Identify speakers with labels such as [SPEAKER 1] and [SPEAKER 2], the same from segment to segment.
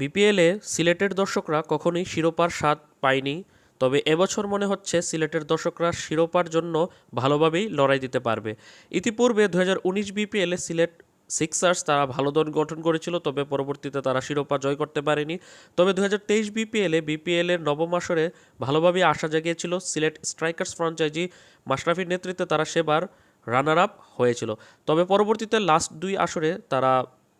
[SPEAKER 1] বিপিএলে সিলেটের দর্শকরা কখনোই শিরোপার স্বাদ পায়নি, তবে এবছর মনে হচ্ছে সিলেটের দর্শকরা শিরোপার জন্য ভালোভাবেই লড়াই দিতে পারবে। ইতিপূর্বে দু হাজার উনিশ বিপিএলে সিলেট সিক্সার্স তারা ভালো দল গঠন করেছিল, তবে পরবর্তীতে তারা শিরোপা জয় করতে পারেনি। তবে দু হাজার তেইশ বিপিএলে বিপিএলের নবম আসরে ভালোভাবেই আশা জাগিয়েছিল সিলেট স্ট্রাইকার্স ফ্রাঞ্চাইজি। মাশরাফির নেতৃত্বে তারা সেবার রানার আপ হয়েছিল। তবে পরবর্তীতে লাস্ট দুই আসরে তারা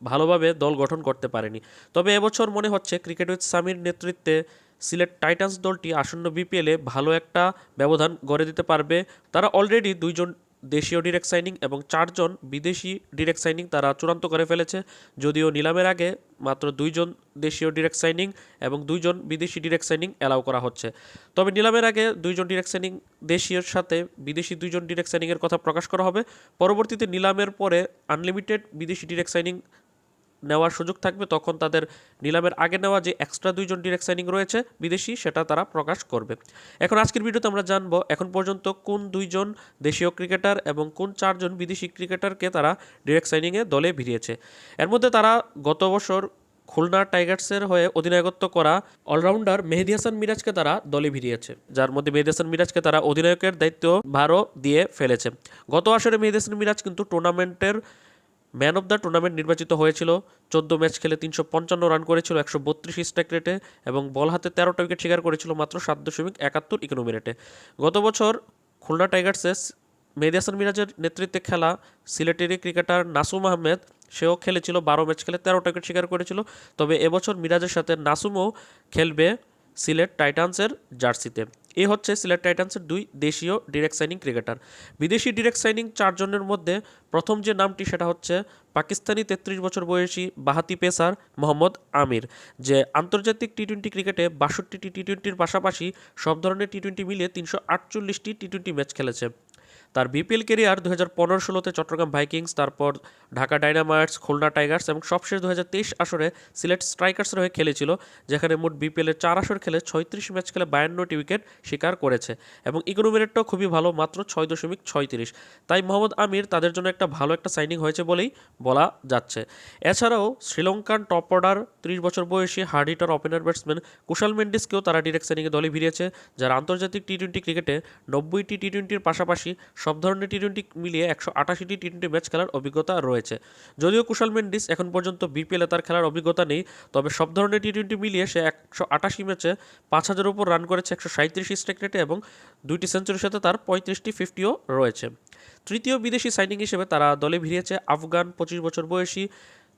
[SPEAKER 1] ভালোভাবে দল গঠন করতে পারেনি। তবে এবছর মনে হচ্ছে ক্রিকেট উইথ সামির নেতৃত্বে সিলেট টাইটান্স দলটি আসন্ন বিপিএলে ভালো একটা ব্যবধান গড়ে দিতে পারবে। তারা অলরেডি দুইজন দেশীয় ডিরেক্ট সাইনিং এবং চারজন বিদেশি ডিরেক্ট সাইনিং তারা চূড়ান্ত করে ফেলেছে। যদিও নিলামের আগে মাত্র দুইজন দেশীয় ডিরেক্ট সাইনিং এবং দুইজন বিদেশি ডিরেক্ট সাইনিং অ্যালাউ করা হচ্ছে। তবে নিলামের আগে দুইজন ডিরেক্ট সাইনিং দেশীয়র সাথে বিদেশি দুইজন ডিরেক্ট সাইনিংয়ের কথা প্রকাশ করা হবে। পরবর্তীতে নিলামের পরে আনলিমিটেড বিদেশি ডিরেক্ট সাইনিং নেওয়ার সুযোগ থাকবে, তখন তাদের নিলামের আগে নেওয়া যে এক্সট্রা দুইজন ডিরেক্ট সাইনিং রয়েছে বিদেশি, সেটা তারা প্রকাশ করবে। এখন আজকের ভিডিওতে আমরা জানব, এখন পর্যন্ত কোন দুইজন দেশীয় ক্রিকেটার এবং কোন চারজন বিদেশি ক্রিকেটারকে তারা ডিরেক্ট সাইনিংয়ে দলে ভিড়িয়েছে। এর মধ্যে তারা গত বছর খুলনা টাইগার্সের হয়ে অধিনায়কত্ব করা অলরাউন্ডার মেহেদি হাসান মিরাজকে তারা দলে ভিড়িয়েছে। যার মধ্যে মেহেদি হাসান মিরাজকে তারা অধিনায়কের দায়িত্ব ভারও দিয়ে ফেলেছে। গত আসরে মেহেদি হাসান মিরাজ কিন্তু টুর্নামেন্টের ম্যান অফ দ্য টুর্নামেন্ট নির্বাচিত হয়েছিল। চোদ্দ ম্যাচ খেলে তিনশো পঞ্চান্ন রান করেছিল, একশো বত্রিশ স্ট্রাইক রেটে এবং বল হাতে তেরোটা উইকেট শিকার করেছিল মাত্র সাত দশমিক একাত্তর ইকোনমি রেটে গত বছর খুলনা টাইগার্সে মেহেদি হাসান মিরাজের নেতৃত্বে খেলা সিলেটেরি ক্রিকেটার নাসুম আহমেদ, সেও খেলেছিল, বারো ম্যাচ খেলে তেরোটা উইকেট শিকার করেছিল। তবে এবছর মিরাজের সাথে নাসুমও খেলবে সিলেট টাইটান্সের জার্সিতে। এ হচ্ছে সিলেট টাইটান্সের দুই দেশীয় ডিরেক্ট সাইনিং ক্রিকেটার বিদেশি ডিরেক্ট সাইনিং চারজনের মধ্যে প্রথম যে নামটি সেটা হচ্ছে পাকিস্তানি তেত্রিশ বছর বয়সী বাহাতি পেসার মোহাম্মদ আমির, যে আন্তর্জাতিক টি টোয়েন্টি ক্রিকেটে বাষট্টি টি টোয়েন্টির পাশাপাশি সব ধরনের টি টোয়েন্টি মিলিয়ে তিনশো আটচল্লিশটি টি টোয়েন্টি ম্যাচ খেলেছে। তার বিপিএল কেরিয়ার দু হাজার পনেরো ষোলোতে চট্টগ্রাম ভাইকিংস, তারপর ঢাকা ডাইনামাইটস খুলনা টাইগার্স এবং সবশেষ দু হাজার তেইশ আসরে সিলেট স্ট্রাইকার্সের হয়ে খেলেছিল, যেখানে মোট বিপিএলের চার আসর খেলে ছয়ত্রিশ ম্যাচ খেলে বায়ান্নটি উইকেট শিকার করেছে এবং ইকোনমি রেটটাও খুবই ভালো, মাত্র ছয় দশমিক ছয়ত্রিশ। তাই মোহাম্মদ আমির তাদের জন্য একটা ভালো একটা সাইনিং হয়েছে বলেই বলা যাচ্ছে। এছাড়াও শ্রীলঙ্কান টপ অর্ডার, ত্রিশ বছর বয়সী hard hitter, opener batsman Kusal মেন্ডিসকেও তারা ডিরেক্ট সাইনিংয়ে দলে ভিড়িয়েছে, যারা আন্তর্জাতিক টি টোয়েন্টি ক্রিকেটে নব্বইটি টি টোয়েন্টির পাশাপাশি সব ধরনের টি টোয়েন্টি মিলিয়ে একশো আটাশিটি টি টোয়েন্টি ম্যাচ খেলার অভিজ্ঞতা রয়েছে। যদিও কুশাল মেন্ডিস এখন পর্যন্ত বিপিএলে তার খেলার অভিজ্ঞতা নেই, তবে সব ধরনের টি টোয়েন্টি মিলিয়ে সে একশো আটাশি ম্যাচে পাঁচ হাজার উপর রান করেছে একশো সাঁত্রিশ স্ট্রাইক রেটে এবং দুইটি সেঞ্চুরির সাথে তার পঁয়ত্রিশটি ফিফটিও রয়েছে। তৃতীয় বিদেশি সাইনিং হিসেবে তারা দলে ভিড়িয়েছে আফগান পঁচিশ বছর বয়সী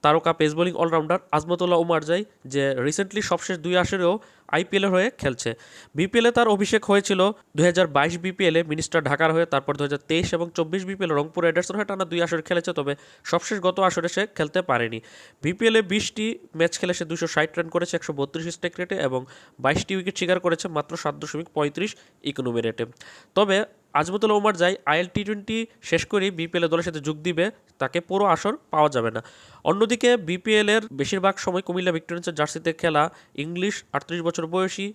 [SPEAKER 1] তারকা pace bowling allrounder Azmatullah Omarzai, যে রিসেন্টলি সবশেষ দুই আসরেও আইপিএলের হয়ে খেলছে। বিপিএলে তার অভিষেক হয়েছিল দুই হাজার বাইশ বিপিএলে মিনিস্টার ঢাকার হয়ে তারপর দু হাজার তেইশ এবং চব্বিশ বিপিএল রংপুর রাইডার্সের হয়ে টানা দুই আসর খেলেছে, তবে সবশেষ গত আসরে সে খেলতে পারেনি। বিপিএলে বিশটি ম্যাচ খেলে সে দুশো ষাট রান করেছে, একশো বত্রিশ স্ট্রাইক রেটে এবং বাইশটি উইকেট শিকার করেছে মাত্র সাত দশমিক পঁয়ত্রিশ ইকোনমি রেটে। তবে আজমতুল্লাহ উমার যাই আইএল টি টোয়েন্টি শেষ করেই বিপিএল দলের সাথে যোগ দিবে, তাকে পুরো আসর পাওয়া যাবে না। অন্যদিকে বিপিএলের বেশিরভাগ সময় কুমিল্লা ভিক্টোরিয়ান্সের জার্সিতে খেলা ইংলিশ, আটত্রিশ বছর বয়সী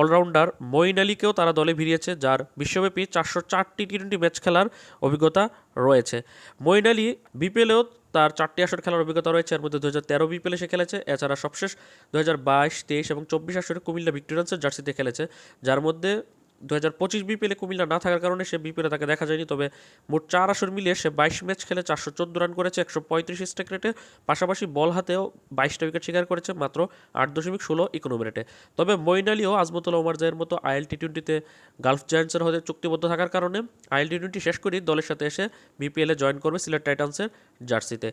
[SPEAKER 1] অলরাউন্ডার মঈন আলীকেও তারা দলে ভিড়িয়েছে, যার বিশ্বব্যাপী চারশো চারটি টি টোয়েন্টি ম্যাচ খেলার অভিজ্ঞতা রয়েছে। মঈন আলী বিপিএলেও তার চারটি আসর খেলার অভিজ্ঞতা রয়েছে, এর মধ্যে দু হাজার তেরো বিপিএলে সে খেলেছে, এছাড়া সবশেষ দু হাজার বাইশ, তেইশ এবং চব্বিশ আসরে কুমিল্লা ভিক্টোরিয়ান্সের জার্সিতে খেলেছে, যার মধ্যে দু হাজার পঁচিশ বিপিএলে কুমিল্লা না থাকার কারণে সে বিপিএলে তাকে দেখা যায়নি, তবে মোট চার আসর মিলিয়ে সে বাইশ ম্যাচ খেলে চারশো চোদ্দ রান করেছে, একশো পঁয়ত্রিশ স্ট্রাইক রেটে। পাশাপাশি বল হাতেও বাইশটা উইকেট শিকার করেছে মাত্র আট দশমিক ষোলো ইকোনমি রেটে। তবে মঈন আলী ও আজমতুল্লাহ ওমার জায়ের মতো আইএল টি টোয়েন্টিতে গালফ জায়ান্টসের হতে চুক্তিবদ্ধ থাকার কারণে আইএল টি টোয়েন্টি শেষ করেই দলের সাথে এসে বিপিএলে জয়েন করবে সিলেট টাইটান্সের জার্সিতে।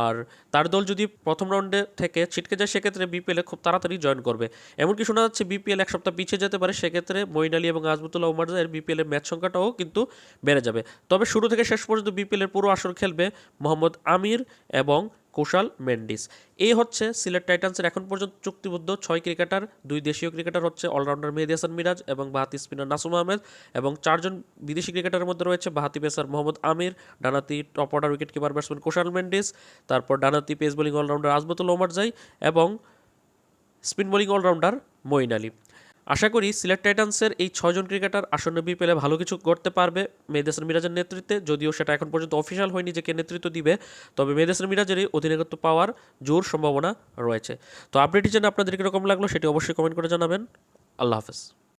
[SPEAKER 1] আর তার দল যদি প্রথম রাউন্ডে থেকে ছিটকে যায়, সেক্ষেত্রে বিপিএলে খুব তাড়াতাড়ি জয়েন করবে। এমনকি শোনা যাচ্ছে বিপিএল এক সপ্তাহ পিছিয়ে যেতে পারে, সেক্ষেত্রে মঈন আলী এবং আজমতুল্লাহ ওমার জায়ের বিপিএলের ম্যাচ সংখ্যাটাও কিন্তু বেড়ে যাবে। তবে শুরু থেকে শেষ পর্যন্ত বিপিএলের পুরো আসর খেলবে মোহাম্মদ আমির এবং কুশাল মেন্ডিস। এই হচ্ছে সিলেট টাইটান্সের এখন পর্যন্ত চুক্তিবদ্ধ ছয় ক্রিকেটার, দুই দেশীয় ক্রিকেটার হচ্ছে অলরাউন্ডার মেহেদি হাসান মিরাজ এবং বাহাতি স্পিনার নাসুম আহমেদ এবং চারজন বিদেশি ক্রিকেটারের মধ্যে রয়েছে বাহাতি pacer Mohammad Amir ডানাতি top order wicket keeper batsman Kusal Mendis, তারপর ডানাতি pace bowling allrounder Azmatullah Omarzai এবং spin bowling allrounder Moeen Ali. আশা করি সিলেট টাইটান্সের এই ছয়জন ক্রিকেটার আসন্ন বিপিএলে ভালো কিছু করতে পারবে। মেহেদেসান মিরাজের নেতৃত্বে, যদিও সেটা এখন পর্যন্ত অফিসিয়াল হয়নি যে কে নেতৃত্ব দিবে, তবে মেহেদেসান মিরাজেরই অধিনায়কত্ব পাওয়ার জোর সম্ভাবনা রয়েছে। তো আপডেটটি জেনে আপনাদের কীরকম লাগল সেটি অবশ্যই কমেন্ট করে জানাবেন। আল্লাহ হাফেজ।